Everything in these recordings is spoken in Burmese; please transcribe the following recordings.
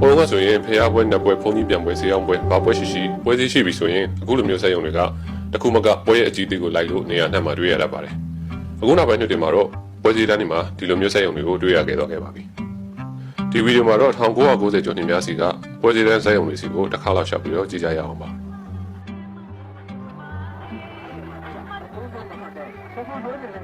ဟိုကဆိုရင်ဖျားပွဲနှစ်ပွဲဖုန်းကြီးပြန်ပွဲဆေးအောင်ပွဲဘာပွဲရှိရှိပွဲစည်းရှိပြီဆိုရင်အခုလိုမျိုးစက်ရုံတွေကတခုမကပွဲရဲ့အကြီးအသေးကိုလိုက်လို့နေရာနှံ့မှာတွေ့ရတတ်ပါတယ်အခုနောက်ပိုင်းနှစ်တွေမှာတော့ပွဲစည်းတန်းတွေမှာဒီလိုမျိုးစက်ရုံတွေကိုတွေ့ရခဲ့တော့ခဲ့ပါပြီဒီဗီဒီယိုမှာတော့1990ကျော်နှစ်များစီကပွဲစည်းတန်းစက်ရုံတွေစီကိုတစ်ခါလောက်ရှောက်ပြီးတော့ကြည့်ကြရအောင်ပါပွဲစည်းက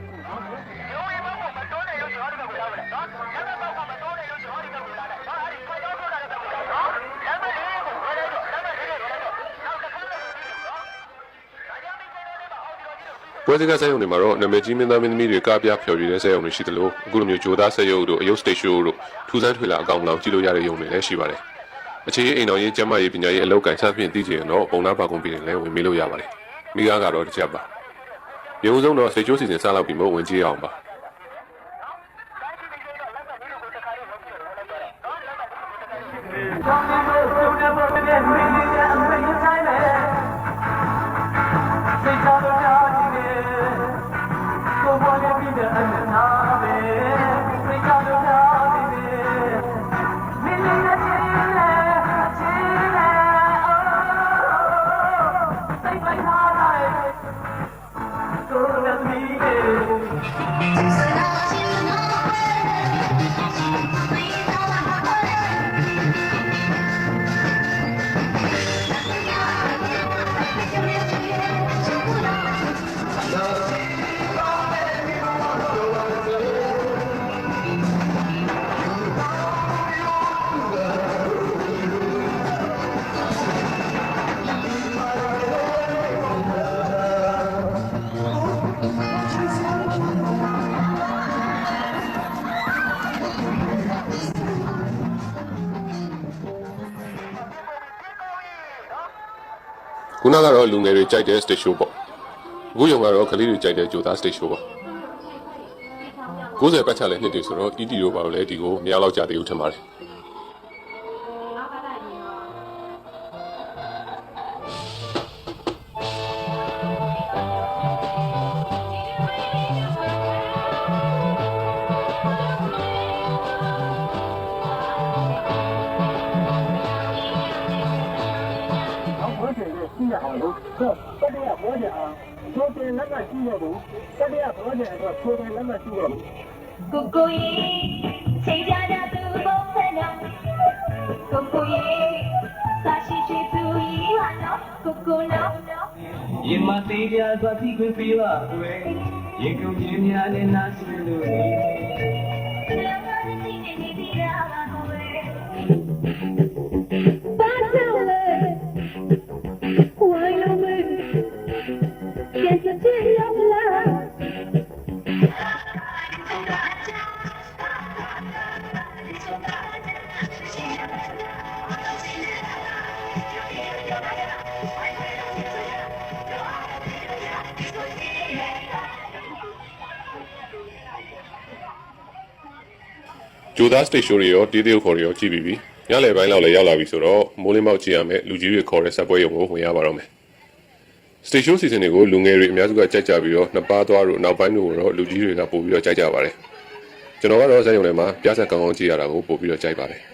စက်ရုံတွေမှာတော့နာမည်ကြီးမင်းသားမင်းသမီးတွေကပြဖျော်ဖြေတဲ့စက်ရုံတွေရှိသလိုအခုလိုမျိုးဂျိုသားစက်ရုံတို့အယုတ်စတေရှိုတို့ထူးဆန်းထွေလာအကောင်လောက်ကြည့်လို့ရတဲ့ရုံတွေလည်းရှိပါတယ်။အခြေရေးအိမ်တော်ရေးကျမ်းမာရေးပညာရေးအလုပ်ကိုင်စသဖြင့်သိချင်ရင်တော့ပုံနာပါကုန်ပြည်တွေလည်းဝင်မေးလို့ရပါတယ်။မိကားကတော့တစ်ချက်ပါ။ရုံဆုံးတော့စေချိုးစီစဉ်စလောက်ပြီးမှဝင်ကြည့်အောင်ပါ။ကြောင်းနေလို့ပြုံးနေဖို့တကယ် ခုနကတော့လူငယ်တွေကြိုက်တဲ့ stage show ပေါ့အခုရုံကတော့ကလေးတွေကြိုက်တဲ့ဂျိုသား stage show ပေါ့90ပတ်ချလဲနှစ်တွေဆိုတော့ ED တို့ဘာလို့လဲဒီကိုမရတော့ကြသေးဘူးထင်ပါတယ် အောင်လို့ဆိုတတိယဘွဲတယ်အောင်ချိုးတယ်လက်ကရှိရဘူးတတိယဘွဲတယ်အတွက်ချိုးတယ်လက်မရှိရဘူးကိုကိုရေချိန်ကြကြသူဘုံဖက်နော်ကိုကိုရေသာရှိရှိသူကြီးဟာနော်ကိုကိုနော်ရင်မသေးကြသွားပြီးခွင့်ပေးပါကွယ်ရေကုန်ကြီးများနဲ့နားဆွေးလို့ ဂျိုသား stage show တွေရောတေးသေးခေါ်တွေရောကြည့်ပြီးပြီညလယ်ပိုင်းလောက်လည်းရောက်လာပြီဆိုတော့မိုးလင်းပေါက်ကြည့်ရမယ်လူကြီးတွေခေါ်တဲ့ဆက်ပွဲရုံကိုဝင်ရပါတော့မယ် stage show season တွေကိုလူငယ်တွေအများစုကကြိုက်ကြပြီးတော့နှစ်ပါးသွားတို့နောက်ပိုင်းတို့တော့လူကြီးတွေကပို့ပြီးတော့ကြိုက်ကြပါတယ်ကျွန်တော်ကတော့ဇာတ်ရုံထဲမှာပြဿနာကောင်းကောင်းကြည့်ရတာကိုပို့ပြီးတော့ကြိုက်ပါတယ်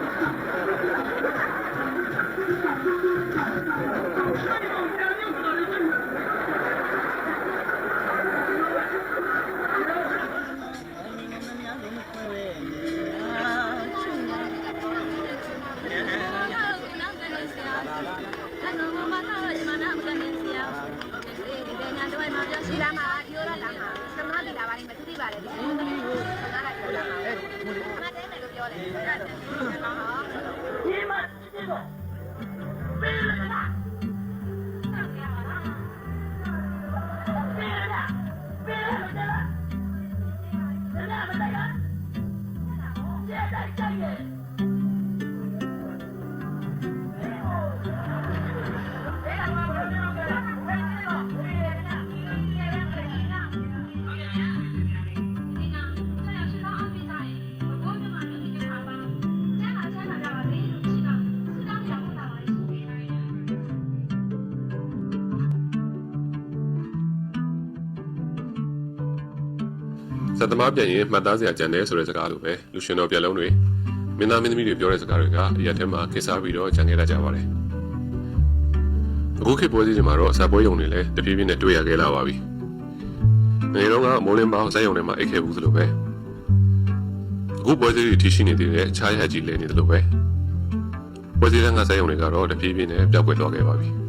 စက်သမားပြန်ရင်မှတ်သားစရာကြံတယ်ဆိုတဲ့စကားလိုပဲလူရှင်တော်ပြန်လုံးတွေမင်းသားမင်းသမီးတွေပြောတဲ့စကားတွေကအရက်ထဲမှာကိစားပြီးတော့ကြံခဲ့တတ်ကြပါတယ်အခုခေတ်ပွဲစည်းတွေမှာတော့ဇာပွဲယုံတွေလည်းတပြေးပြေးနဲ့တွေ့ရခဲ့လာပါပြီငယ်တော့ကမိုးလင်းပေါင်းဇက်ယုံတွေမှာအိတ်ခဲ့ဘူးသလိုပဲအခုပွဲစည်းတွေထိရှိနေသေးတဲ့ခြားရဟတ်ကြီးလဲနေသလိုပဲပွဲစည်းတန်းကဇက်ယုံတွေကတော့တပြေးပြေးနဲ့ပျောက်ကွယ်သွားခဲ့ပါပြီ